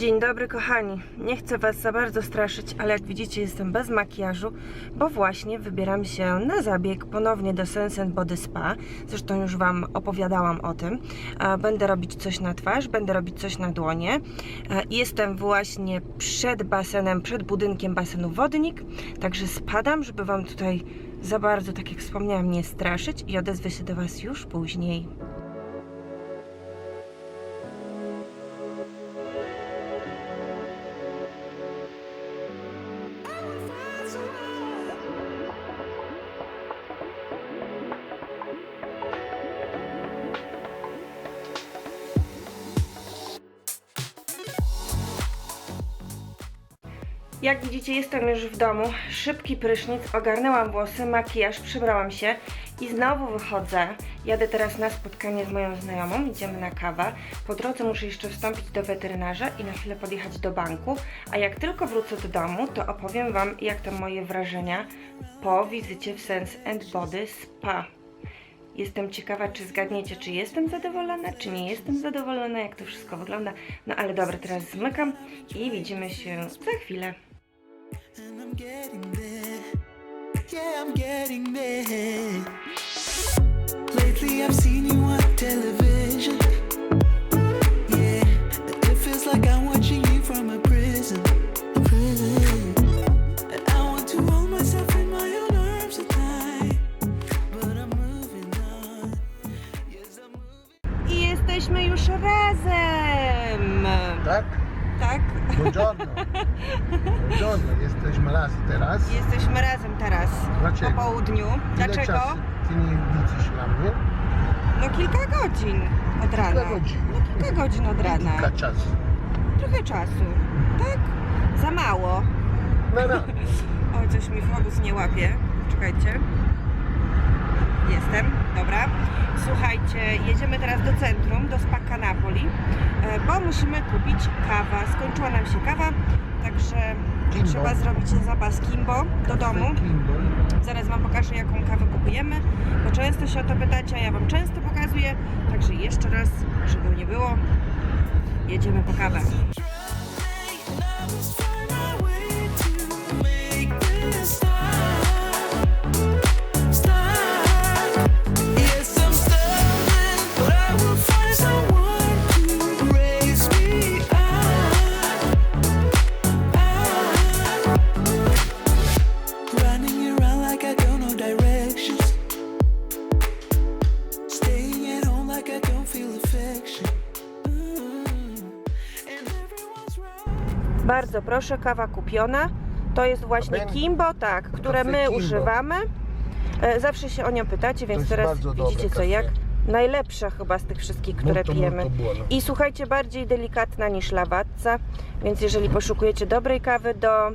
Dzień dobry kochani. Nie chcę Was za bardzo straszyć, ale jak widzicie jestem bez makijażu, bo właśnie wybieram się na zabieg ponownie do Sense Body Spa. Zresztą już Wam opowiadałam o tym. E, Będę robić coś na twarz, będę robić coś na dłonie. E, Jestem właśnie przed basenem, przed budynkiem basenu Wodnik, także spadam, żeby Wam tutaj za bardzo, tak jak wspomniałam, nie straszyć i odezwę się do Was już później. Jak widzicie, jestem już w domu. Szybki prysznic, ogarnęłam włosy, makijaż, przybrałam się i znowu wychodzę. Jadę teraz na spotkanie z moją znajomą, idziemy na kawę. Po drodze muszę jeszcze wstąpić do weterynarza i na chwilę podjechać do banku. A jak tylko wrócę do domu, to opowiem Wam, jak tam moje wrażenia po wizycie w Sense and Body Spa. Jestem ciekawa, czy zgadniecie, czy jestem zadowolona, czy nie jestem zadowolona, jak to wszystko wygląda. No ale dobra, teraz zmykam i widzimy się za chwilę. I'm getting there. Yeah, I'm getting there. Lately, I've seen you on television. Po południu. Dlaczego? czasu Ty nie widzisz na mnie? No kilka godzin od rana. godzin? No kilka godzin od rana. Kilka czasu. Trochę czasu. Tak? Za mało. No, no. Oj, coś mi fobus nie łapie. Czekajcie. Jestem, dobra. Słuchajcie, jedziemy teraz do centrum, do Spacca Napoli, e, bo musimy kupić kawę. Skończyła nam się kawa, także Kimbo. trzeba zrobić zapas Kimbo do domu. Kimbo. Zaraz Wam pokażę, jaką kawę kupujemy, bo często się o to pytacie, a ja Wam często pokazuję. Także jeszcze raz, żeby nie było, jedziemy po kawę. Bardzo proszę, kawa kupiona. To jest właśnie. Kimbo, tak, które my Kimbo. używamy. E, Zawsze się o nią pytacie, więc jest teraz bardzo dobre widzicie co kafe. jak. Najlepsza chyba z tych wszystkich, które Molto, pijemy. molto buono. I słuchajcie, bardziej delikatna niż lawatca, więc jeżeli poszukujecie dobrej kawy do,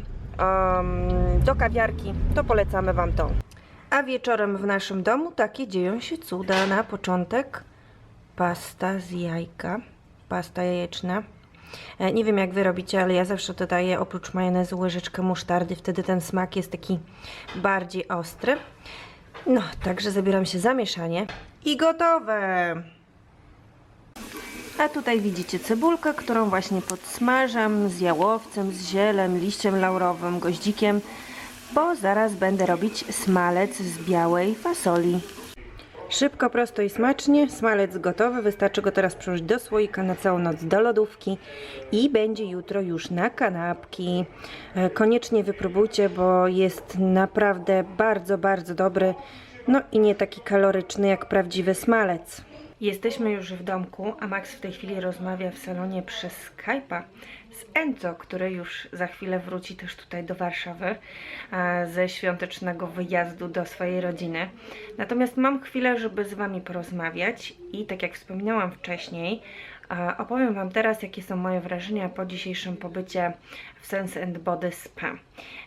do kawiarki, to polecamy Wam tą. A wieczorem w naszym domu takie dzieją się cuda. Na początek pasta z jajka, pasta jajeczna. E, Nie wiem jak Wy robicie, ale ja zawsze dodaję oprócz majonezu łyżeczkę musztardy, wtedy ten smak jest taki bardziej ostry. No, także zabieram się za mieszanie i gotowe! A tutaj widzicie cebulkę, którą właśnie podsmażam z jałowcem, z zielem, liściem laurowym, goździkiem, bo zaraz będę robić smalec z białej fasoli. Szybko, prosto i smacznie. Smalec gotowy. Wystarczy go teraz przełożyć do słoika na całą noc do lodówki i będzie jutro już na kanapki. E, Koniecznie wypróbujcie, bo jest naprawdę bardzo, bardzo dobry. No i nie taki kaloryczny jak prawdziwy smalec. Jesteśmy już w domku, a Max w tej chwili rozmawia w salonie przez Skype'a z Enzo, który już za chwilę wróci też tutaj do Warszawy ze świątecznego wyjazdu do swojej rodziny. Natomiast mam chwilę, żeby z Wami porozmawiać i tak jak wspominałam wcześniej, opowiem Wam teraz, jakie są moje wrażenia po dzisiejszym pobycie w Sense and Body Spa.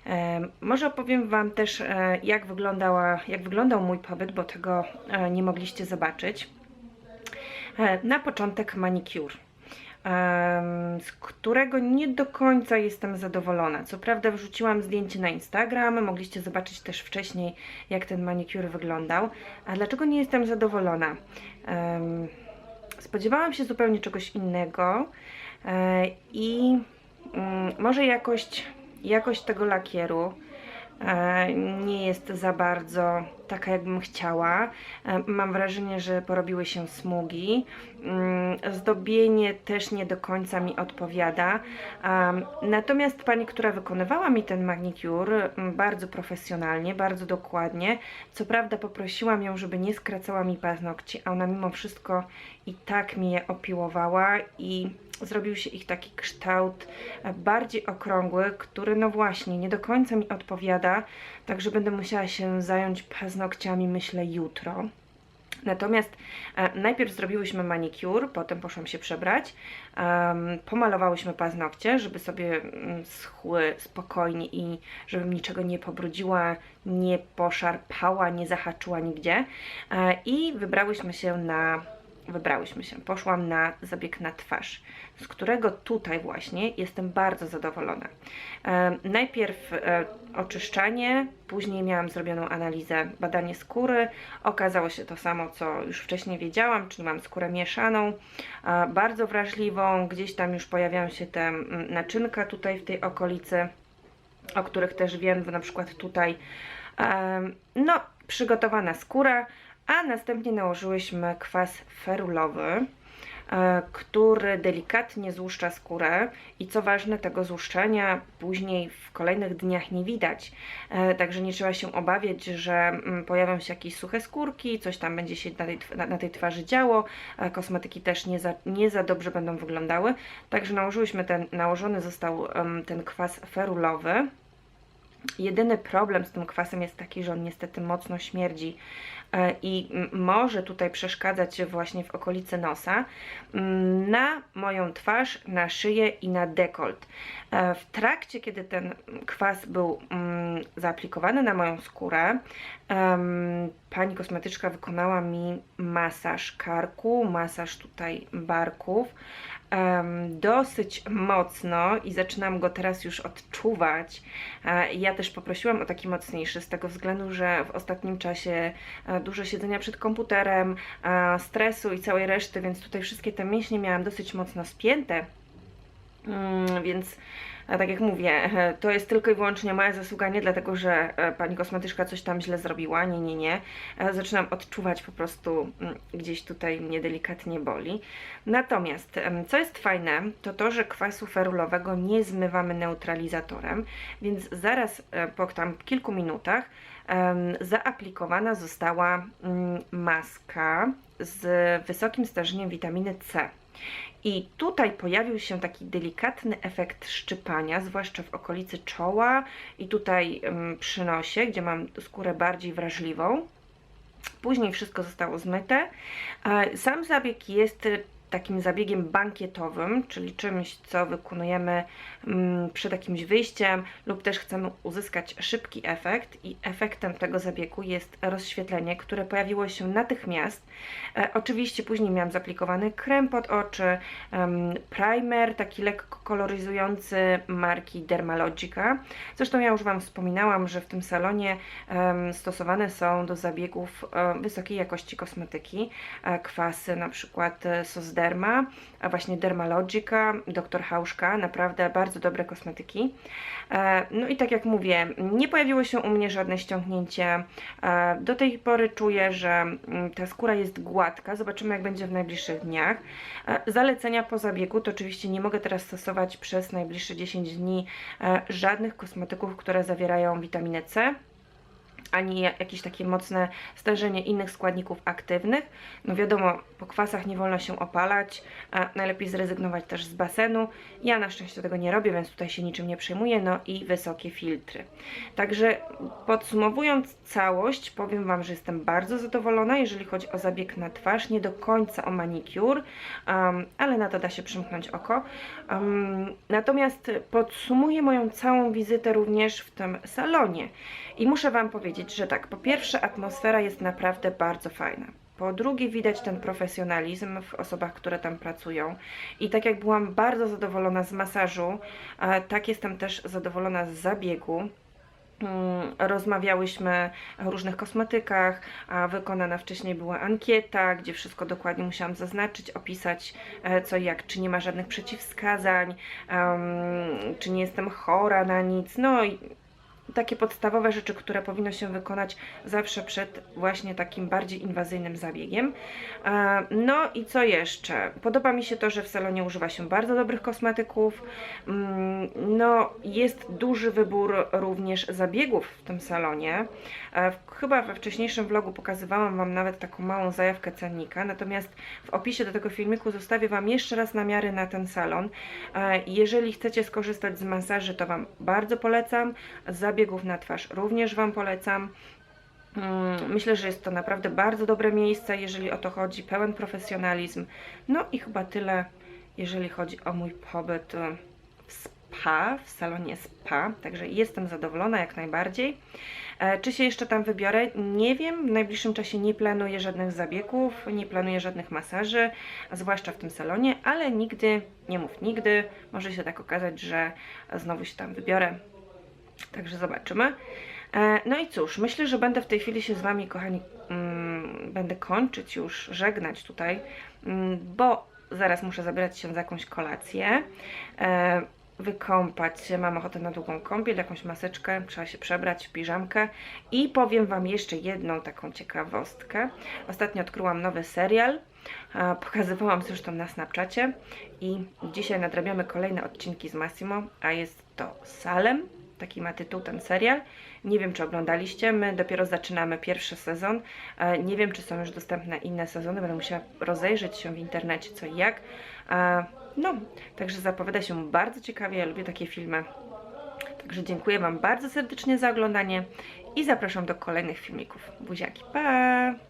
E, Może opowiem Wam też, e, jak, wyglądała, jak wyglądał mój pobyt, bo tego e, nie mogliście zobaczyć. E, Na początek manicure, em, z którego nie do końca jestem zadowolona. Co prawda wrzuciłam zdjęcie na Instagram, mogliście zobaczyć też wcześniej, jak ten manicure wyglądał. A dlaczego nie jestem zadowolona? Spodziewałam się zupełnie czegoś innego. E, I mm, może jakość, jakość tego lakieru nie jest za bardzo taka, jakbym chciała. E, Mam wrażenie, że porobiły się smugi. Mm, Zdobienie też nie do końca mi odpowiada. Natomiast pani, która wykonywała mi ten manicure, mm, bardzo profesjonalnie, bardzo dokładnie. Co prawda poprosiłam ją, żeby nie skracała mi paznokci, a ona mimo wszystko i tak mi je opiłowała i zrobił się ich taki kształt e, bardziej okrągły, który no właśnie nie do końca mi odpowiada, także będę musiała się zająć paznokciami myślę jutro. Natomiast e, najpierw zrobiłyśmy manicure, potem poszłam się przebrać, pomalowałyśmy paznokcie, żeby sobie mm, schły spokojnie i żebym niczego nie pobrudziła, nie poszarpała, nie zahaczyła nigdzie e, i wybrałyśmy się na wybrałyśmy się. Poszłam na zabieg na twarz, z którego tutaj właśnie jestem bardzo zadowolona. E, najpierw e, oczyszczanie, później miałam zrobioną analizę, badanie skóry. Okazało się to samo, co już wcześniej wiedziałam, czyli mam skórę mieszaną, e, bardzo wrażliwą. Gdzieś tam już pojawiają się te mm, naczynka tutaj w tej okolicy, o których też wiem, na przykład tutaj. No, przygotowana skóra, a następnie nałożyłyśmy kwas ferulowy, e, który delikatnie złuszcza skórę i co ważne, tego złuszczenia później w kolejnych dniach nie widać, E, także nie trzeba się obawiać, że mm, pojawią się jakieś suche skórki, coś tam będzie się na tej, na, tej twarzy działo, kosmetyki też nie za, nie za dobrze będą wyglądały, także nałożyłyśmy ten, nałożony został ten kwas ferulowy, Jedyny problem z tym kwasem jest taki, że on niestety mocno śmierdzi i m, może tutaj przeszkadzać właśnie w okolicy nosa na moją twarz, na szyję i na dekolt. E, W trakcie, kiedy ten kwas był zaaplikowany na moją skórę, pani kosmetyczka wykonała mi masaż karku, masaż tutaj barków dosyć mocno i zaczynam go teraz już odczuwać. E, Ja też poprosiłam o taki mocniejszy z tego względu, że w ostatnim czasie e, dużo siedzenia przed komputerem, e, stresu i całej reszty, więc tutaj wszystkie te mięśnie miałam dosyć mocno spięte. Mm, Więc tak jak mówię, e, to jest tylko i wyłącznie moja zasługa, nie dlatego, że e, pani kosmetyczka coś tam źle zrobiła, nie, nie, nie. E, Zaczynam odczuwać po prostu mm, gdzieś tutaj mnie delikatnie boli. Natomiast, co jest fajne, to to, że kwasu ferulowego nie zmywamy neutralizatorem, więc zaraz po tam kilku minutach zaaplikowana została mm, maska z wysokim stężeniem witaminy C. I tutaj pojawił się taki delikatny efekt szczypania, zwłaszcza w okolicy czoła i tutaj ym, przy nosie, gdzie mam skórę bardziej wrażliwą. Później wszystko zostało zmyte. E, Sam zabieg jest takim zabiegiem bankietowym, czyli czymś, co wykonujemy mm, przed jakimś wyjściem lub też chcemy uzyskać szybki efekt i efektem tego zabiegu jest rozświetlenie, które pojawiło się natychmiast. E, oczywiście później miałam zaplikowany krem pod oczy, primer taki lekko koloryzujący marki Dermalogica. Zresztą ja już Wam wspominałam, że w tym salonie stosowane są do zabiegów e, wysokiej jakości kosmetyki, e, kwasy na przykład e, Sosderma, a właśnie Dermalogica, Dr. Hauszka, naprawdę bardzo dobre kosmetyki. E, No i tak jak mówię, nie pojawiło się u mnie żadne ściągnięcie. E, Do tej pory czuję, że mm, ta skóra jest gładka. Zobaczymy, jak będzie w najbliższych dniach. E, Zalecenia po zabiegu to oczywiście nie mogę teraz stosować przez najbliższe 10 dni żadnych kosmetyków, które zawierają witaminę C ani jakieś takie mocne stężenie innych składników aktywnych. No wiadomo, po kwasach nie wolno się opalać, a najlepiej zrezygnować też z basenu. Ja na szczęście tego nie robię, więc tutaj się niczym nie przejmuję, no i wysokie filtry. Także podsumowując całość, powiem Wam, że jestem bardzo zadowolona, jeżeli chodzi o zabieg na twarz, nie do końca o manicure, um, ale na to da się przymknąć oko. Um, natomiast podsumuję moją całą wizytę również w tym salonie. I muszę Wam powiedzieć, że tak, po pierwsze atmosfera jest naprawdę bardzo fajna. Po drugie, widać ten profesjonalizm w osobach, które tam pracują. I tak jak byłam bardzo zadowolona z masażu, e, tak jestem też zadowolona z zabiegu. Mm, Rozmawiałyśmy o różnych kosmetykach, a wykonana wcześniej była ankieta, gdzie wszystko dokładnie musiałam zaznaczyć, opisać e, co i jak, czy nie ma żadnych przeciwwskazań, czy nie jestem chora na nic, no i takie podstawowe rzeczy, które powinno się wykonać zawsze przed właśnie takim bardziej inwazyjnym zabiegiem. E, No i co jeszcze? Podoba mi się to, że w salonie używa się bardzo dobrych kosmetyków. Mm, No, jest duży wybór również zabiegów w tym salonie. E, Chyba we wcześniejszym vlogu pokazywałam Wam nawet taką małą zajawkę cennika, natomiast w opisie do tego filmiku zostawię Wam jeszcze raz namiary na ten salon. E, Jeżeli chcecie skorzystać z masaży, to Wam bardzo polecam. Z zabiegów na twarz również Wam polecam. Mm, Myślę, że jest to naprawdę bardzo dobre miejsce, jeżeli o to chodzi, pełen profesjonalizm. No i chyba tyle, jeżeli chodzi o mój pobyt w spa, w salonie spa, także jestem zadowolona jak najbardziej. E, Czy się jeszcze tam wybiorę? Nie wiem, w najbliższym czasie nie planuję żadnych zabiegów, nie planuję żadnych masaży, zwłaszcza w tym salonie, ale nigdy, nie mów nigdy, może się tak okazać, że znowu się tam wybiorę. Także zobaczymy. E, No i cóż, myślę, że będę w tej chwili się z Wami, kochani, mm, będę kończyć już, żegnać tutaj, mm, bo zaraz muszę zabrać się za jakąś kolację, e, wykąpać się, mam ochotę na długą kąpiel, jakąś maseczkę, trzeba się przebrać w piżamkę i powiem Wam jeszcze jedną taką ciekawostkę. Ostatnio odkryłam nowy serial, pokazywałam zresztą na Snapchacie i dzisiaj nadrabiamy kolejne odcinki z Massimo, a jest to Salem, taki ma tytuł ten serial. Nie wiem, czy oglądaliście, my dopiero zaczynamy pierwszy sezon. E, Nie wiem, czy są już dostępne inne sezony, będę musiała rozejrzeć się w internecie co i jak. E, No, także zapowiada się bardzo ciekawie, ja lubię takie filmy. Także dziękuję Wam bardzo serdecznie za oglądanie i zapraszam do kolejnych filmików. Buziaki, pa!